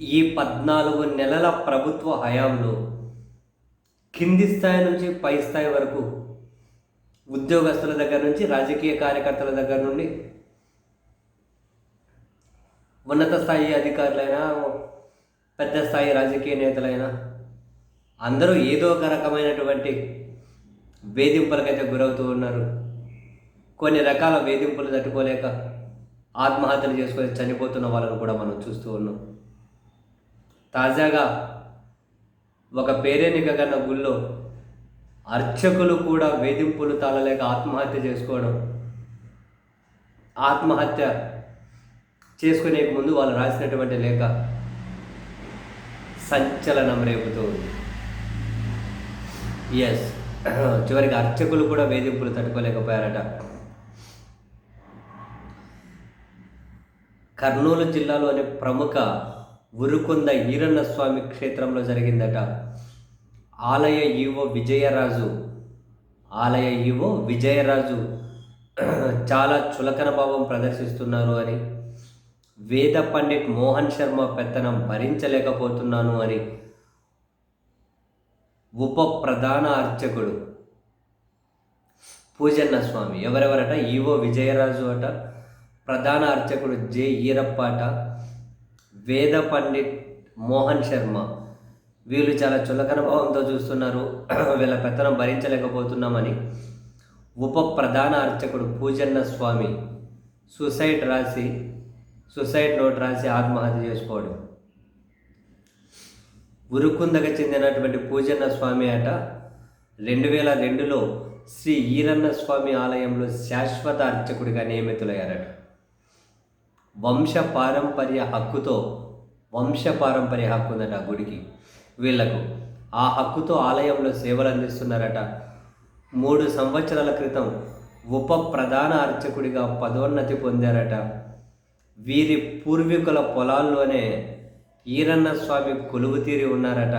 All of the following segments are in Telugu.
ఈ పద్నాలుగు నెలల ప్రభుత్వ హయాంలో కింది స్థాయి నుంచి పై స్థాయి వరకు ఉద్యోగస్తుల దగ్గర నుంచి రాజకీయ కార్యకర్తల దగ్గర నుండి ఉన్నత స్థాయి అధికారులైనా పెద్ద స్థాయి రాజకీయ నేతలైనా అందరూ ఏదో ఒక రకమైనటువంటి వేధింపులకైతే గురవుతూ ఉన్నారు. కొన్ని రకాల వేధింపులు తట్టుకోలేక ఆత్మహత్యలు చేసుకొని చనిపోతున్న వాళ్ళను కూడా మనం చూస్తూ ఉన్నాం. తాజాగా ఒక పేరేనిక గన్న గుళ్ళో అర్చకులు కూడా వేధింపులు తాళలేక ఆత్మహత్య చేసుకోవడం ఆత్మహత్య చేసుకునే ముందు వాళ్ళు రాసినటువంటి లేఖ సంచలనం రేపుతూ ఉంది. ఎస్ చివరికి అర్చకులు కూడా వేధింపులు తట్టుకోలేకపోయారట. కర్నూలు జిల్లాలోని ప్రముఖ ఉరుకొంద ఈరన్న స్వామి క్షేత్రంలో జరిగిందట. ఆలయ ఈవో విజయరాజు ఆలయ ఈవో విజయరాజు చాలా చులకన భావం ప్రదర్శిస్తున్నారు అని వేద పండిట్ మోహన్ శర్మ పెత్తనం భరించలేకపోతున్నాను అని ఉప ప్రధాన అర్చకుడు పూజన్న స్వామి ఎవరెవరట? ఈవో విజయరాజు అట ప్రధాన అర్చకుడు జె ఈరప్ప అట వేద పండిట్ మోహన్ శర్మ. వీళ్ళు చాలా చులకన భావంతో చూస్తున్నారు. వీళ్ళ పెత్తనం భరించలేకపోతున్నామని. ఉప ప్రధాన అర్చకుడు పూజన్న స్వామి సూసైడ్ రాసి సూసైడ్ నోట్ రాసి ఆత్మహత్య చేసుకోవడం. ఉరుకుందకు చెందినటువంటి పూజన్న స్వామి అట రెండు వేల రెండులో శ్రీ ఈరన్న స్వామి ఆలయంలో శాశ్వత అర్చకుడిగా నియమితులయ్యారట. వంశ పారంపర్య హక్కుతో వంశ పారంపర్య హక్కు ఉందట ఆ గుడికి. వీళ్ళకు ఆ హక్కుతో ఆలయంలో సేవలు అందిస్తున్నారట మూడు సంవత్సరాల క్రితం ఉప ప్రధాన అర్చకుడిగా పదోన్నతి పొందారట. వీరి పూర్వీకుల పొలాల్లోనే ఈరన్న స్వామి కొలువు తీరి ఉన్నారట.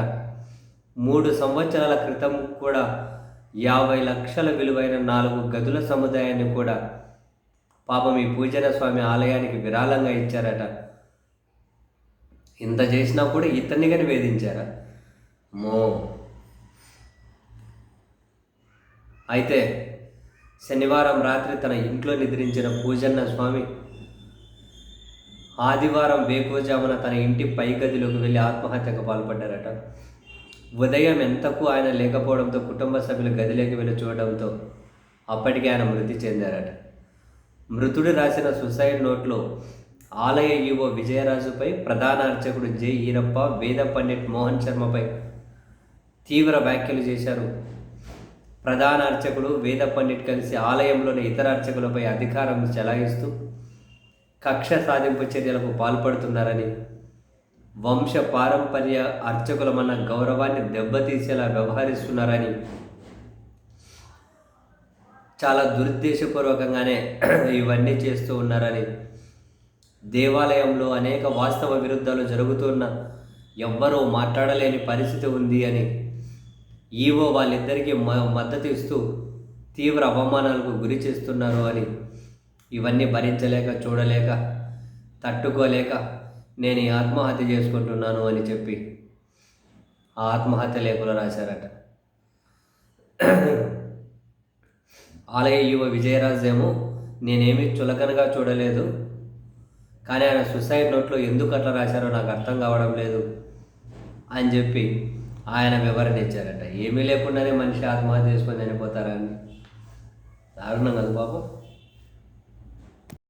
మూడు సంవత్సరాల క్రితం కూడా యాభై లక్షల విలువైన నాలుగు గదుల సముదాయాన్ని కూడా పాపం ఈ పూజన స్వామి ఆలయానికి విరాళంగా ఇచ్చారట. ఇంత చేసినా కూడా ఇతన్ని కానీ వేధించారా? మో. అయితే శనివారం రాత్రి తన ఇంట్లో నిద్రించిన పూజన్న స్వామి ఆదివారం వేకువజామున తన ఇంటి పై గదిలోకి వెళ్ళి ఆత్మహత్యకు పాల్పడ్డారట. ఉదయం ఎంతకు ఆయన లేకపోవడంతో కుటుంబ సభ్యులు గదిలోకి వెళ్ళి చూడడంతో అప్పటికే ఆయన మృతి చెందారట. మృతుడు రాసిన సుసైడ్ నోట్లో ఆలయ ఈవో విజయరాజుపై ప్రధాన అర్చకుడు జె. ఈరప్ప వేద పండిట్ మోహన్ శర్మపై తీవ్ర వ్యాఖ్యలు చేశారు. ప్రధాన అర్చకుడు వేద పండిట్ కలిసి ఆలయంలోని ఇతర అర్చకులపై అధికారం చెలాయిస్తూ కక్ష సాధింపు చర్యలకు పాల్పడుతున్నారని వంశ పారంపర్య అర్చకులమన్న గౌరవాన్ని దెబ్బతీసేలా వ్యవహరిస్తున్నారని చాలా దురుద్దేశపూర్వకంగానే ఇవన్నీ చేస్తూ ఉన్నారని. దేవాలయంలో అనేక వాస్తవ విరుద్ధాలు జరుగుతున్న ఎవ్వరూ మాట్లాడలేని పరిస్థితి ఉంది అని ఈవో వాళ్ళిద్దరికీ మ మద్దతు ఇస్తూ తీవ్ర అవమానాలకు గురి చేస్తున్నారు అని. ఇవన్నీ భరించలేక చూడలేక తట్టుకోలేక నేను ఆత్మహత్య చేసుకుంటున్నాను అని చెప్పి ఆ ఆత్మహత్య లేఖలు రాశారట. ఆలయ యువ విజయరాజేమో నేనేమి చులకనగా చూడలేదు. కానీ ఆయన సుసైడ్ నోట్లో ఎందుకు అట్లా రాశారో నాకు అర్థం కావడం లేదు అని చెప్పి ఆయన వివరణ ఇచ్చారట. ఏమీ లేకుండానే మనిషి ఆత్మహత్య చేసుకొని చనిపోతారని. దారుణం కదా పాపం.